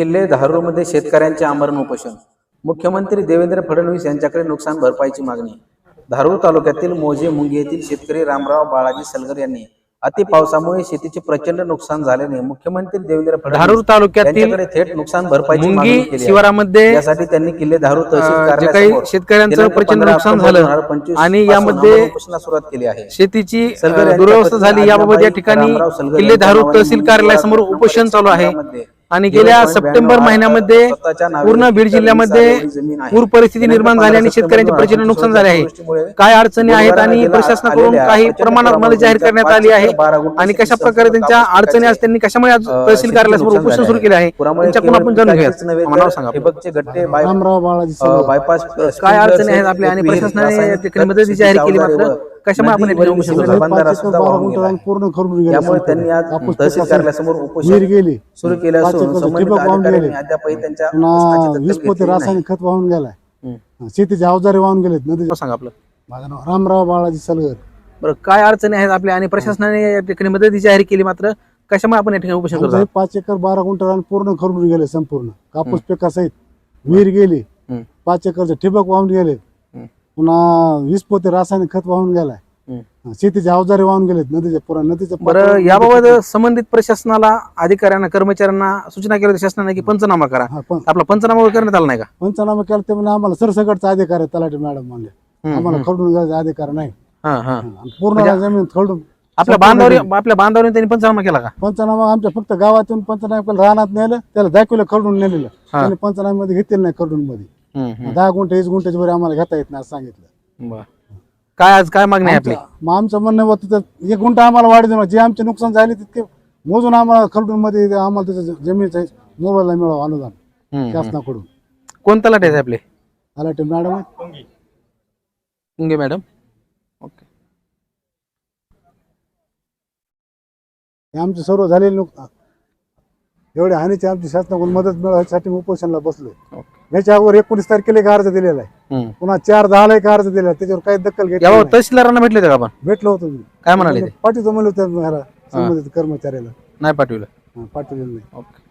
किल्ले धारूरमध्ये शेतकऱ्यांचे आमरण उपोषण. मुख्यमंत्री देवेंद्र फडणवीस यांच्याकडे नुकसान भरपाईची मागणी. धारूर तालुक्यातील मोजे मुंगी येथील शेतकरी रामराव बाळाजी सलगर यांनी अति पावसामुळे शेतीचे प्रचंड नुकसान झाल्याने मुख्यमंत्री देवेंद्र धारूर फडणवीस तालुक्यातील थेट नुकसान भरपाईची मुंगी. शिवारामध्ये यासाठी त्यांनी किल्ले धारूर तहसील काही शेतकऱ्यांचं प्रचंड 15 नुकसान झालं 2025 आणि यामध्ये सुरुवात केली आहे. शेतीची दुरवस्था झाली. याबाबत या ठिकाणी किल्ले धारूर तहसील कार्यालयासमोर उपोषण चालू आहे. आणि गेल्या 0.92 सप्टेंबर महिन्यामध्ये पूर्ण बीड जिल्ह्यामध्ये. पूर परिस्थिती निर्माण झाली आणि 15 शेतकऱ्यांचे प्रचंड नुकसान झाले आहे. काय अडचणी आहेत आणि प्रशासनाकडून काही प्रमाणात मदत जाहीर करण्यात आली आहे आणि कशा प्रकारे त्यांच्या अडचणी असतात त्यांनी कशामुळे आज तहसील कार्यालयासमोर उपोषण सुरू केले आहे त्यांच्याकडून आपण जाणून घेऊया. बायपास काय अडचणी आहेत आपल्या? आणि प्रशासनाने मदत जाहीर केली मात्र कशामुळे आपण उपोषण? बंधारा सुद्धा वाहून गेला पूर्ण खरून गेले त्यामुळे संपूर्ण. त्यांनी आज कापूस तहसील पिकाचं कार्यालयासमोर विहीर उपोषण गेली सुरू केले पाच असून एकरचं संबंधित ठिबक वाहून अधिकाऱ्यांनी गेले. अद्यापही त्यांच्या पुन्हा प्रश्नाची दखल वीस पोते घेतलेली नाही. रासायनिक खत वाहून गेलाय हम्म. शेतीचे अवजारे वाहून गेलेत नदी नाव सांगा आपलं माझं नाव रामराव बाळाजी सलगर बरं काय अडचणी आहेत आपल्या आणि प्रशासनाने या ठिकाणी मदत जाहीर केली मात्र कशामुळे आपण या ठिकाणी उपोषण आमचं करतो पाच एकर बारा गुंठ रान पूर्ण खरून गेले संपूर्ण कापूस पिकासहित विहीर गेली हम्म. पाच एकरचे ठिबक वाहून गेले. पुन्हा वीस पोते रासायनिक खत वाहून गेलाय. शेतीचे अवजारे वाहून गेलेत नदीच्या पुरा नदीचं बरं याबाबत संबंधित प्रशासनाला अधिकाऱ्यांना कर्मचाऱ्यांना सूचना केल्या होत्या शासनाने की पंचनामा करा. हा, पण आपला पंचनामा वगैरे करण्यात आला नाही का? पंचनामा केला ते म्हणे आम्हाला सरसकटचा अधिकार आहे तलाठी मॅडम म्हणले. आम्हाला. खरडून घ्यायचा अधिकार नाही. हा हा. आणि पूर्ण म्हणजे जमीन खरडून आपल्या बांधावर आपल्या बांधावर त्यांनी पंचनामा केला का? पंचनामा आमच्या फक्त गावातून पंचनामा केला रानात नेलं त्याला दाखवलं खरडून नेलेलं. त्याने पंचनाम्यामध्ये घेतलेलं नाही खरडून मध्ये हम्म. दहा गुंठे वीस गुंठ्याची वर आम्हाला घेता येत नाही असं सांगितलं. बरं. काय आज काय मागणी आहे आपली? आमचं- मग आमचं म्हणणं होतं तर एक गुंठा आम्हाला वाढ देणार जे आमचे नुकसान झाले तितके मोजून आम्हाला खरडून मध्ये आम्हाला त्याचं जमिनीचं मोबाईलला मिळावं अनुदान हम्म, हम्म. शासनाकडून. कोणता लाट आहे आपले? आला ते मॅडम मॅडम. ओके. हे आमचे सर्व झालेले नुक एवढे हानीची आमची शासनाकडून मदत मिळवण्यासाठी उपोषणला बसलोय. ओके. याच्या अगोदर एकोणीस तारखेला एक अर्ज दिलेला आहे. हम्म. पुन्हा चार दहाला एक अर्ज दिलेला आहे. त्याच्यावर काही दखल घेतली नाही. तहसीलदारांना भेटले होते का आपण? भेटलो होतो मी. काय म्हणाले ते? पाठवतो म्हणलं होतं संबंधित कर्मचाऱ्याला. नाही पाठवलं. हा, पाठवलेलं नाही. ओके.